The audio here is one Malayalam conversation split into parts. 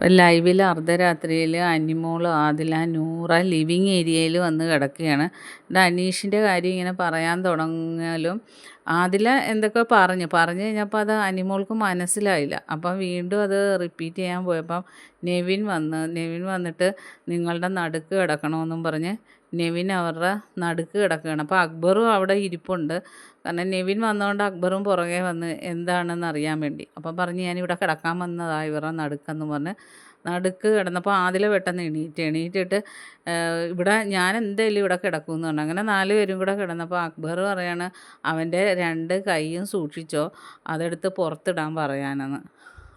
ലൈവിൽ അർദ്ധരാത്രിയിൽ അനിമോൾ ആദില നൂറ ലിവിങ് ഏരിയയിൽ വന്ന് കിടക്കുകയാണ്. ഇത് അനീഷിന്റെ കാര്യം ഇങ്ങനെ പറയാൻ തുടങ്ങിയാലും ആദില എന്തൊക്കെ പറഞ്ഞു? പറഞ്ഞു കഴിഞ്ഞപ്പോൾ അത് അനിമോൾക്ക് മനസ്സിലായില്ല. അപ്പം വീണ്ടും അത് റിപ്പീറ്റ് ചെയ്യാൻ പോയപ്പം നെവിൻ വന്ന് നെവിൻ വന്നിട്ട് നിങ്ങളുടെ നടുക്ക് കിടക്കണമെന്നും പറഞ്ഞ് നെവിൻ അവരുടെ നടുക്ക് കിടക്കുകയാണ്. അപ്പോൾ അക്ബറും അവിടെ ഇരിപ്പുണ്ട്. കാരണം നെവിൻ വന്നതുകൊണ്ട് അക്ബറും പുറകെ വന്ന് എന്താണെന്ന് അറിയാൻ വേണ്ടി. അപ്പം പറഞ്ഞ് ഞാനിവിടെ കിടക്കാൻ വന്നതാ ഇവരുടെ നടുക്കെന്ന് പറഞ്ഞ് നടുക്ക് കിടന്നപ്പോൾ ആദ്യം പെട്ടെന്ന് എണീറ്റ് എണീറ്റിട്ട് ഇവിടെ ഞാൻ എന്തായാലും ഇവിടെ കിടക്കുമെന്ന് പറഞ്ഞു. അങ്ങനെ നാല് പേരും കൂടെ കിടന്നപ്പോൾ അക്ബർ പറയാണ് അവന്റെ രണ്ട് കൈയും സൂക്ഷിച്ചോ? അതെടുത്ത് പുറത്തിടാൻ പറയാനെന്ന്.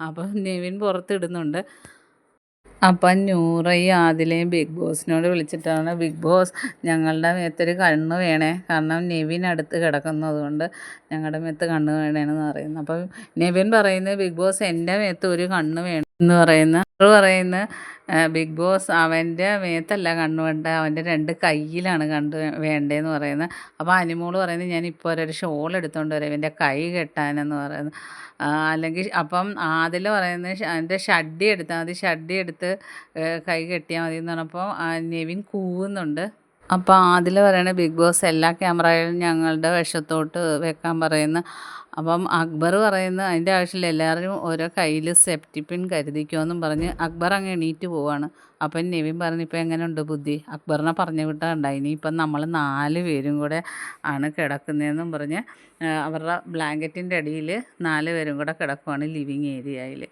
അപ്പം നിവിൻ പുറത്തിടുന്നുണ്ട്. അപ്പം നൂറയും ആദിലയും ബിഗ് ബോസിനോട് വിളിച്ചിട്ടാണ് ബിഗ് ബോസ് ഞങ്ങളുടെ മേത്തൊരു കണ്ണ് വേണേ. കാരണം നെവിൻ അടുത്ത് കിടക്കുന്നത് കൊണ്ട് ഞങ്ങളുടെ മേത്ത് കണ്ണ് വേണേന്ന് പറയുന്നു അപ്പം നെവിൻ പറയുന്നത് ബിഗ് ബോസ് എന്റെ മേത്ത് ഒരു കണ്ണ് വേണം എന്ന് പറയുന്ന പറയുന്ന ബിഗ് ബോസ് അവന്റെ മേത്തല്ല കണ്ണു വേണ്ട അവന്റെ രണ്ട് കയ്യിലാണ് കണ്ട് വേണ്ടതെന്ന് പറയുന്നത് അപ്പോൾ അനിമോൾ പറയുന്നത് ഞാൻ ഇപ്പോൾ ഒരു ഷോൾ എടുത്തുകൊണ്ട് വരാം ഇവന്റെ കൈ കെട്ടാനെന്ന് പറയുന്നത് അല്ലെങ്കിൽ അപ്പം അതിൽ പറയുന്നത് എന്റെ ഷഡ്ഡി എടുത്താൽ മതി ഷഡ്ഡി എടുത്ത് കൈ കെട്ടിയാൽ മതി എന്ന് പറഞ്ഞപ്പോൾ നെവിൻ കൂവുന്നുണ്ട്. അപ്പോൾ ആദിൽ പറയണ ബിഗ് ബോസ് എല്ലാ ക്യാമറയിലും ഞങ്ങളുടെ വശത്തോട്ട് വെക്കാൻ പറയുന്ന അപ്പം അക്ബർ പറയുന്നത് അതിന്റെ ആവശ്യമില്ല എല്ലാവരും ഓരോ കയ്യിൽ സെഫ്റ്റി പിൻ കരുതിക്കുമെന്നും പറഞ്ഞ് അക്ബർ അങ്ങ് എണീറ്റ് പോവാണ്. അപ്പം നെവിൻ പറഞ്ഞു ഇപ്പം എങ്ങനെയുണ്ട് ബുദ്ധി? അക്ബറിനെ പറഞ്ഞു വിട്ടാൽ ഇനിയിപ്പം നമ്മൾ നാല് പേരും കൂടെ ആണ് കിടക്കുന്നതെന്നും പറഞ്ഞ് അവരുടെ ബ്ലാങ്കറ്റിന്റെ അടിയിൽ നാല് പേരും കൂടെ കിടക്കുവാണ് ലിവിങ് ഏരിയയിൽ.